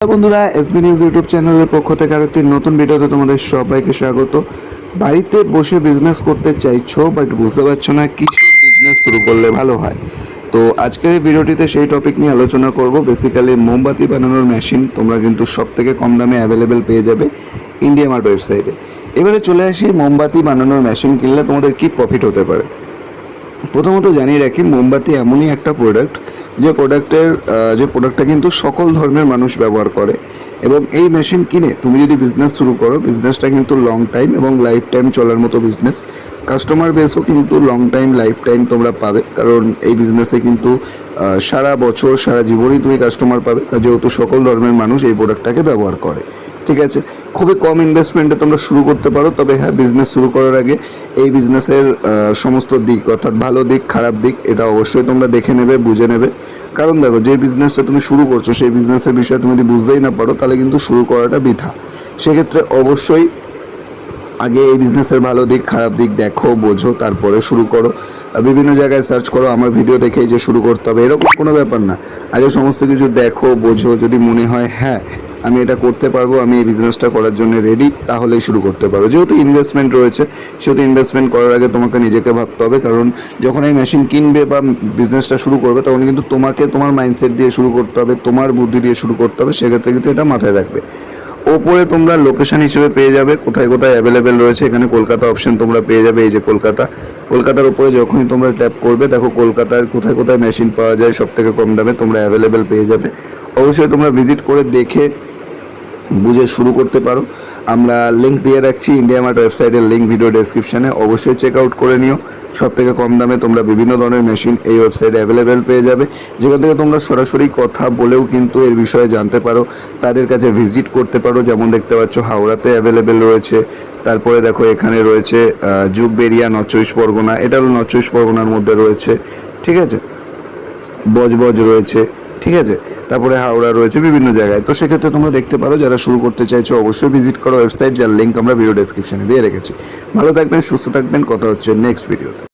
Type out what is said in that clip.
বন্ধুরা SB news YouTube চ্যানেলের পক্ষ থেকে আর একটি নতুন ভিডিওতে তোমাদের সবাইকে স্বাগত। বাড়িতে বসে বিজনেস করতে চাইছো বাট বুঝতে পারছ না কিছু বিজনেস শুরু করলে ভালো হয়। তো আজকের এই ভিডিওটিতে সেই টপিক নিয়ে আলোচনা করব। বেসিক্যালি মোমবাতি বানানোর মেশিন তোমরা কিন্তু সব থেকে কম দামে অ্যাভেলেবেল পেয়ে যাবে ইন্ডিয়া মার্ট ওয়েবসাইটে এবারে চলে আসি, মোমবাতি বানানোর মেশিন কিনলে তোমাদের কি প্রফিট হতে পারে? প্রথমত জানিয়ে রাখি, মোমবাতি এমনই একটা প্রোডাক্ট যে প্রোডাক্টের যে প্রোডাক্টটা কিন্তু সকল ধর্মের মানুষ ব্যবহার করে এবং এই মেশিন কিনে তুমি যদি বিজনেস শুরু করো বিজনেসটা কিন্তু লং টাইম এবং লাইফ টাইম চলার মতো বিজনেস কাস্টমার বেসও কিন্তু লং টাইম লাইফ টাইম তোমরা পাবে। কারণ এই বিজনেসে কিন্তু সারা বছর, সারা জীবনই তুমি কাস্টমার পাবে। যেহেতু সকল ধর্মের মানুষ এই প্রোডাক্টটাকে ব্যবহার করে। ঠিক আছে। খুবই কম ইনভেস্টমেন্টে তোমরা শুরু করতে পারো, তবে হ্যাঁ বিজনেস শুরু করার আগে এই বিজনেসের সমস্ত দিক অর্থাৎ ভালো দিক, খারাপ দিক, এটা অবশ্যই তোমরা দেখে নেবে, বুঝে নেবে। কারণ দেখো, যে বিজনেসটা তুমি শুরু করছ, সেই বিজনেসের বিষয়ে তুমি যদি বুঝতেই না পারো, তাহলে কিন্তু শুরু করাটা বৃথা। সেক্ষেত্রে অবশ্যই আগে এই বিজনেসের ভালো দিক, খারাপ দিক দেখো, বোঝো, তারপরে শুরু করো। বিভিন্ন জায়গায় সার্চ করো, আমার ভিডিও দেখেই যে শুরু করতে হবে, এরকম কোনো ব্যাপার না। আগে সমস্ত কিছু দেখো, বোঝো, যদি মনে হয় হ্যাঁ আমি এটা করতে পারব, আমি এই বিজনেসটা করার জন্য রেডি তাহলেই শুরু করতে পারো যেহেতু ইনভেস্টমেন্ট রয়েছে, সেহেতু ইনভেস্টমেন্ট করার আগে তোমাকে নিজেকে ভাবতে হবে, কারণ যখন এই মেশিন কিনবে বা বিজনেসটা শুরু করবে, তখন কিন্তু তোমাকে তোমার মাইন্ডসেট দিয়ে শুরু করতে হবে, তোমার বুদ্ধি দিয়ে শুরু করতে হবে, সেক্ষেত্রে কিন্তু এটা মাথায় রাখবে। ওপরে তোমরা লোকেশন হিসেবে পেয়ে যাবে, কোথায় কোথায় অ্যাভেলেবেল রয়েছে, এখানে কলকাতা অপশন তোমরা পেয়ে যাবে, এই যে কলকাতা। কলকাতার উপরে যখনই তোমরা ট্যাপ করবে, দেখো কলকাতার কোথায় কোথায় মেশিন পাওয়া যায় সব থেকে কম দামে তোমরা অ্যাভেলেবেল পেয়ে যাবে। অবশ্যই তোমরা ভিজিট করে দেখে বুঝে শুরু করতে পারো। আমরা লিঙ্ক দিয়ে রাখছি ইন্ডিয়া মার্ট ওয়েবসাইটের লিঙ্ক ভিডিও ডেসক্রিপশনে অবশ্যই চেক আউট করে নিও। সব থেকে কম দামে তোমরা বিভিন্ন ধরনের মেশিন এই ওয়েবসাইটে অ্যাভেলেবেল পেয়ে যাবে। যেখান থেকে তোমরা সরাসরি কথা বলেও কিন্তু এর বিষয়ে জানতে পারো। তাদের কাছে ভিজিট করতে পারো। যেমন দেখতে পাচ্ছ হাওড়াতে অ্যাভেলেবেল রয়েছে। তারপরে দেখো এখানে রয়েছে যুগবেরিয়া নর্থ চব্বিশ পরগনা এটা হলো চব্বিশ পরগনার মধ্যে রয়েছে। ঠিক আছে? বজবজ রয়েছে। ঠিক আছে? তারপরে হাওড়া রয়েছে বিভিন্ন জায়গায়। তো সেক্ষেত্রে তোমরা দেখতে পারো, যারা শুরু করতে চাইছো অবশ্যই ভিজিট করো ওয়েবসাইট যার লিঙ্ক আমরা ভিডিও ডেসক্রিপশনে দিয়ে রেখেছি। ভালো থাকবেন, সুস্থ থাকবেন, কথা হচ্ছে নেক্সট ভিডিওতে